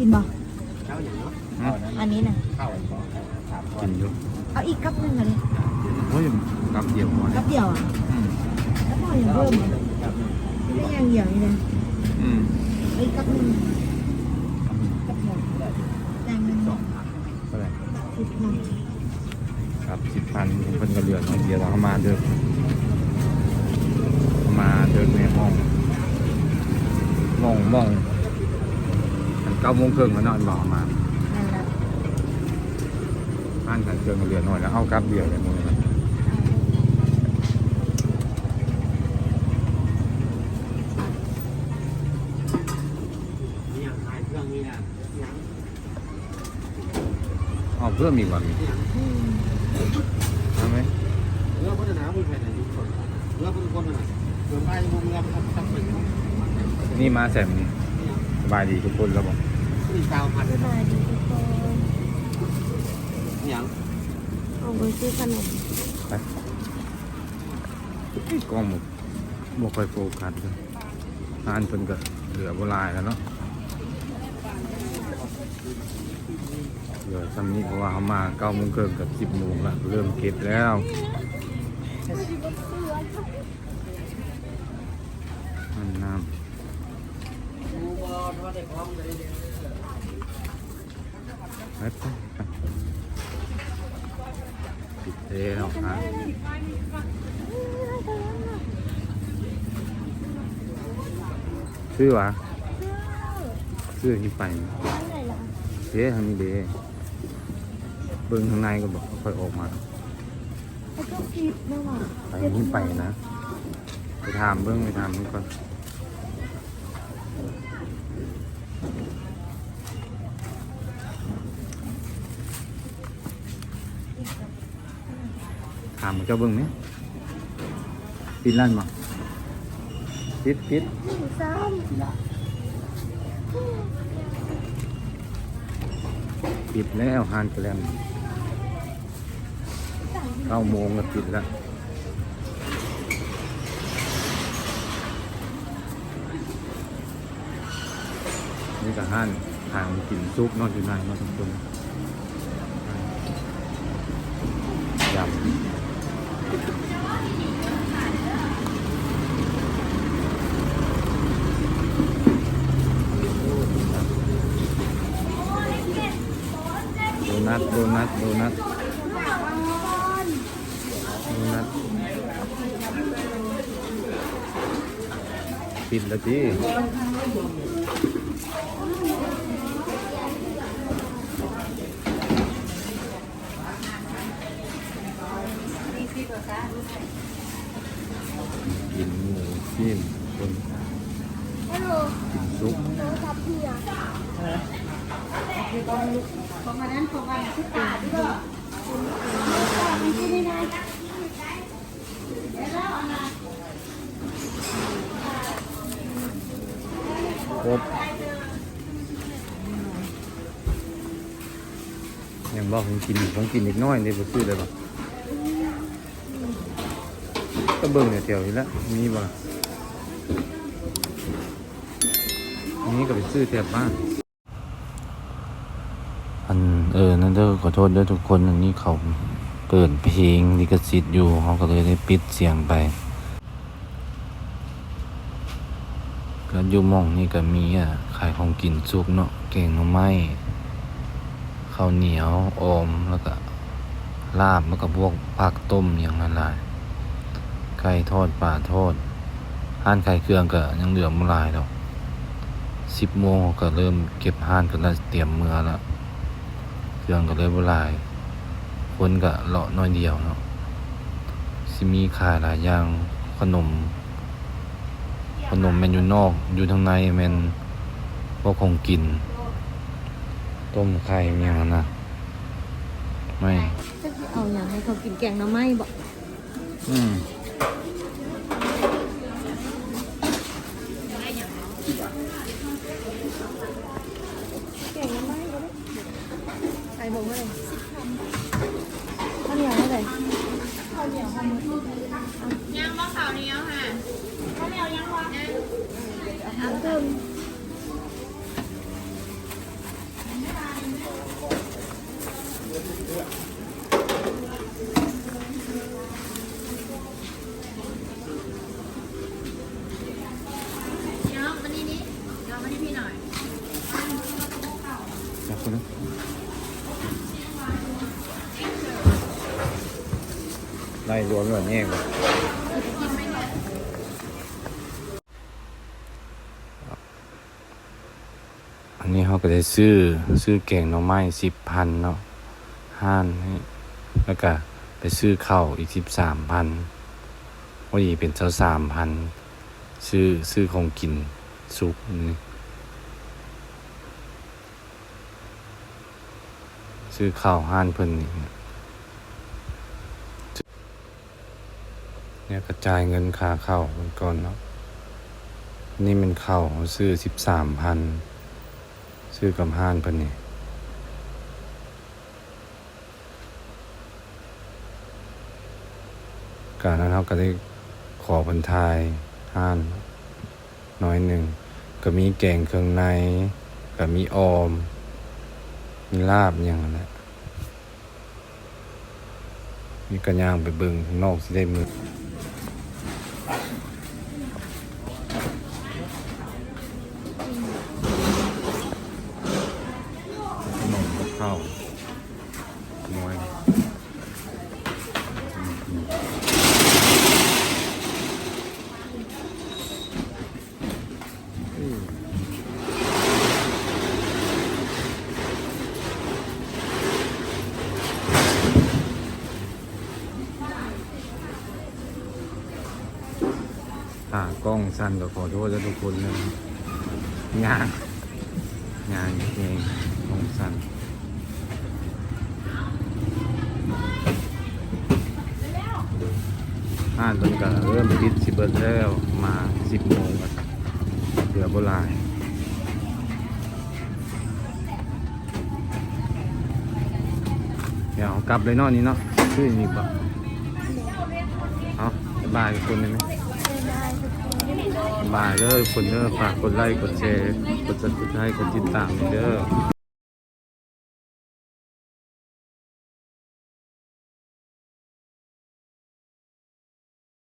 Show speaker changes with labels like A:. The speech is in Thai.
A: กินบ่
B: ข้าวอย่างเนาะ
C: อืม
A: อันนี้น่ะ
B: ข้าวอะไรก็ถามก่อ
C: กิ
B: น
C: นอยู่
A: เอาอีกกับหนึงอะดิ
C: โอ้ยกับเดียวพอ
A: กับเดียวอะ
C: อืม
A: แล้วพออย่างเพิ่มอะไม่ได้อย่างเดียวนี่เลย
C: อืม
A: เอาอีกกับหนึงกับเดียวอย่างหนึง
C: เท่าไหร่
A: สิบหนึ่ง
C: ครับสิบพันเพิ่นก็เหลือน้อยเดียวเราเอามาเดินเอามาเดินในห้องมองมองอันเก้าโมงครึ่งก็นอนบอกมา
A: นั่นแหละ
C: บ้านขันเครื่องก็เหลือน้อยแล้วเอากลับเดียวเลยมึงเลย
B: นี่อย่างขายเครื่องนี่นะอย่าง
C: เอาเพิ่มอีกว่ามี
A: อืม
C: ใช่ไหม
B: เรือพัฒนาบุญแผ่นไหนทุกคนเรือพุทธคนน่ะเรือไปวงเรือพัฒนาเป็น
C: นี่มาแสมนี่สบายดีทุกคนแล้วบอก
B: นี่กาวพัน
A: สบายดีทุกคน
B: อย่าง
A: เอาไปซื้อขนม
C: ไปกล้องหมดบ่ค่อยโฟกัสเลยงานเพิ่นก็เหลือโบหลายแล้วเนาะเหลือซ้ำนี้เพราะว่าเขามาเก้าโมงครึ่งกับสิบโมงละเริ่มเก็บแล้วมันน้ำ ไปไปไปปิดแล้วฮะซื้อวะซื้อที่ไป
A: ที่ไหนล่ะ
C: เด้ทางนี้เด้เบิ่งข้างในก็บอกค่อยออกมา
A: ไป
C: นี่ไปนะ ไปถามเบิ่งไปถามเบิ่งก่อน ถามมันเจ้าเบิ่งไหมปิดร้านบ่ปิดปิด
A: ซ้
C: ปิดแล้วฮานแกลมเก้าโมงก็ปิดแล้วนี่ก็ห้านทางกินซุปนอนอยู่ในนอนทุกคนยำโดนั ทโดนัทโดนัทโดนัทปิดแล้วจีกินหมูชิ้นคนำ
A: ฮัลโหล
C: กินซุป
D: ของอันนั้นของอันที่ตาที่ก็
A: ไม่ใช่ได้ไง
C: ครบยังบองกินผมกินอีกน้อยนี่บ่ซื้อได้บ่ก็เบิ่งเนี่ยแถวนี้ละมีบ่นี่ก็ไปซื้อแถบบ้าน เออนั่นเด้อขอโทษด้อทุกคนอันนี้เขาเปิดเพลงลิขสิทธิ์อยู่เขาก็เลยได้ปิดเสียงไปก็อยู่มองนี่ก็มีอะขายของกินซุปเนาะแกงหน่อไม้ข้าวเหนียวอมแล้วก็ลาบแล้วก็พวกผักต้มอย่างนั้นหลายไก่ทอดปลาทอดห้านไข่เครื่องก็ยังเหลือมลายดอกสิบโมงก็เริ่มเก็บห้านก็แล้วเตรียมเมือแล้ว รื่องก็เลยบ่หลายคนก็เลาะน้อยเดียวเนาะสิมีขายหลายอย่างขนม ขนมแมนอยู่นอก อยู่ทางในแมนพวกของกิน ต้มไข่เมียงนั้นนะไม่
A: จะเอาอย่างให้เขากินแกงหน้ำไม้บอก
C: อืม
A: แกงหน้ำไม้ก็ได้ ใส่บอกว่าอะไรข้าวเหนียวเท่าไหร่ข้าวเหนียวข้าวเหนียว
D: ยังว่าข่าวนี้ค่ะ
A: ข้าวเหนียวยังวะอาหารเติม
C: คุณนะ ไล่รวมแบบนี้เองเหรออันนี้เขาก็ได้ซื้อซื้อแกงหน่อไม้สิบพันเนาะห้านนี่แล้วก็ไปซื้อข้าวอีกสิบสามพันว่าอีเป็นเจ้าสามพันซื้อซื้อของกินซุปนี่ซื้อข้าวห้านเพิ่นนี่ เนี่ยกระจายเงินค่าข้าวเพิ่นก่อนเนาะนี่มันเข้าซื้อสิบสามพันซื้อกับห้านพิ่นนี่การนั้นเขาก็ได้ขอเพิ่นทายห้านน้อยหนึ่ง ก็มีแกงเครื่องใน ก็มีออม มีลาบอย่างนั้นแหละมีกระยางไปเบิงข้างนอกสิได้มือขนมกับข้าวน้อยอืม ขากล้องสั้นก็ขอโทษแล้วทุกคนเลยงานงานเองกล้องสั้นอ่านตนกันเริ่มปิดสิบเบิร์แล้วมาสิบโมงแล้วเหลือโบหลายเดี๋ยวกลับเลยนาะนี่เนาะชื่อนี่ปะเอาบายบายทุกคนเลยไหม บายเด้อคนเด้อฝากกดไลค์กดแชร์กดซับสไครต์กดติดตามเด้อ